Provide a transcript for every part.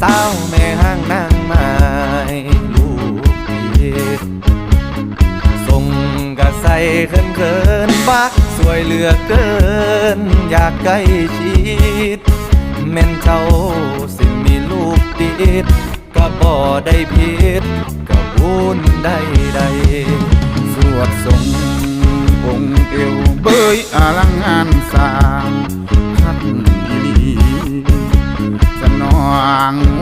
สาวแม่ห้างนางไม้ลูกเอ็ดส่งกะใส่เขินเขินบ้าสวยเหลือเกิน อยากใกล้ชิดแม่นเจ้าสิมีลูกติดก็บ่ได้ผิดก็บุญได้ใดสวดทรงองค์เอวเบยอลังงานสา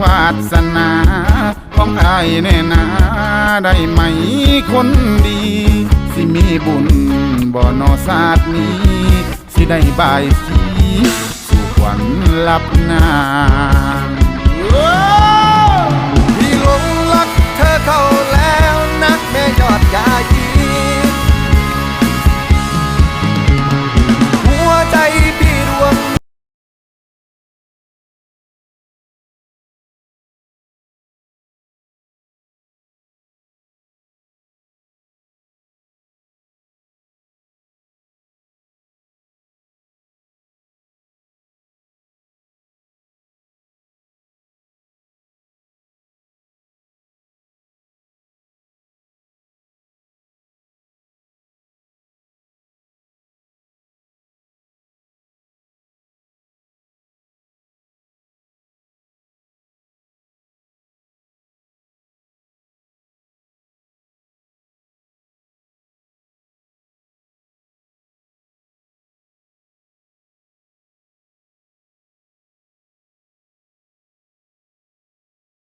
วาสนาของอายแน่นาได้ไหมคนดี สิมีบุญบ่นอศาสตร์นี้ สิได้บายสีสุขวัญลับนา